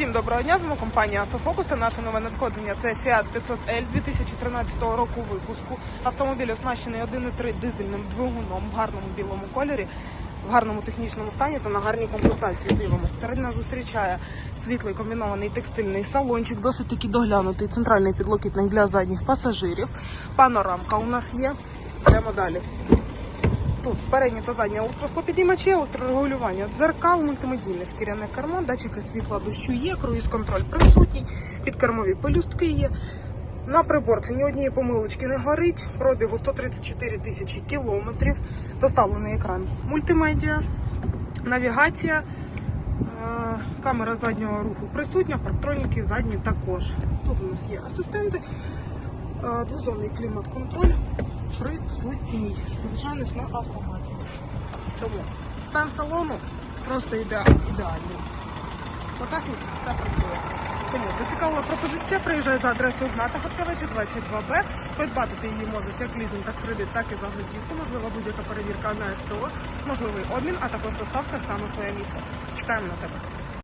Всім доброго дня, з вами компанія Автофокус та наше нове надходження це Fiat 500L 2013 року випуску. Автомобіль оснащений 1,3 дизельним двигуном в гарному білому кольорі, в гарному технічному стані та на гарній комплектації. Дивимось. Серед нас зустрічає світлий комбінований текстильний салончик, досить таки доглянутий центральний підлокітник для задніх пасажирів. Панорамка у нас є. Йдемо далі. Тут передні та задні електроскопідіймачі, електрорегулювання дзеркал, мультимедійне шкіряне кермо, датчики світла дощу є, круїз-контроль присутній, підкермові пелюстки є. На приборці ні однієї помилочки не горить, пробігу 134 тисячі кілометрів, доставлений екран мультимедіа, навігація, е, камера заднього руху присутня, парктроніки задні також. Тут у нас є асистенти, е, двозонний клімат-контроль присутній. Звичайно ж на автоматі. Тому стан салону просто іде- ідеальний. По техніці все працює. Тому зацікавила пропозиція. Приїжджай за адресою Гната Хаткевича 22Б. Придбати ти її можеш як лізинг, так кредит, так і за готівку. Можлива будь-яка перевірка на СТО, можливий обмін, а також доставка саме в твоє місто. Чекаємо на тебе.